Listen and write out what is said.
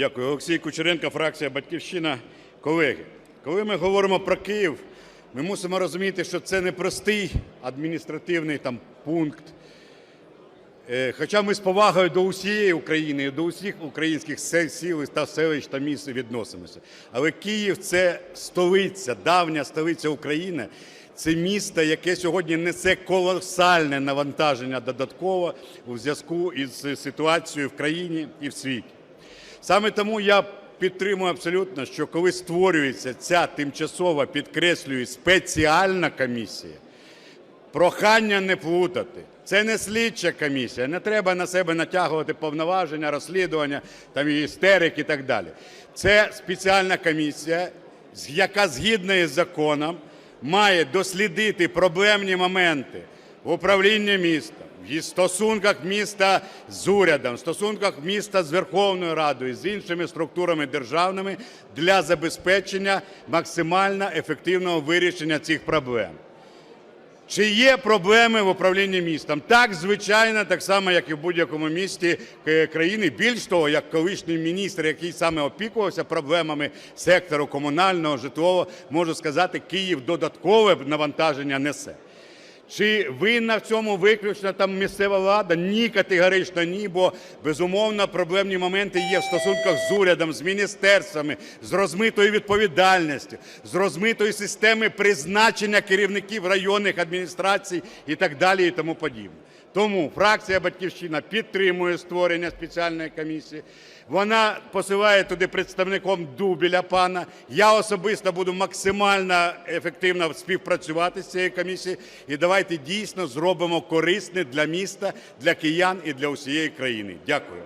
Дякую. Олексій Кучеренко, фракція Батьківщина. Колеги, коли ми говоримо про Київ, ми мусимо розуміти, що це не простий адміністративний там пункт. Е, Хоча ми з повагою до усієї України, до усіх українських сіл та селищ та міст відносимося. Але Київ це столиця, давня столиця України. Це місто, яке сьогодні несе колосальне навантаження додатково у зв'язку із ситуацією в країні і в світі. Саме тому я підтримую абсолютно, що коли створюється ця тимчасова, підкреслюю, спеціальна комісія, прохання не плутати. Це не слідча комісія, не треба на себе натягувати повноваження, розслідування, там істерик і так далі. Це спеціальна комісія, яка згідно із законом має дослідити проблемні моменти в управлінні містом, в стосунках міста з урядом, в стосунках міста з Верховною Радою, з іншими структурами державними для забезпечення максимально ефективного вирішення цих проблем. Чи є проблеми в управлінні містом? Так, звичайно, так само, як і в будь-якому місті е, країни. Більш того, як колишній міністр, який саме опікувався проблемами сектору комунального, житлового, можу сказати, Київ додаткове навантаження несе. Чи винна в цьому виключно там місцева влада? Ні, категорично ні, бо безумовно проблемні моменти є в стосунках з урядом, з міністерствами, з розмитою відповідальністю, з розмитою системою призначення керівників районних адміністрацій і так далі, і тому подібне. Тому фракція Батьківщина підтримує створення спеціальної комісії. Вона посилає туди представником Дубіля пана. Я особисто буду максимально ефективно співпрацювати з цією комісією. І давайте дійсно зробимо корисне для міста, для киян і для усієї країни. Дякую.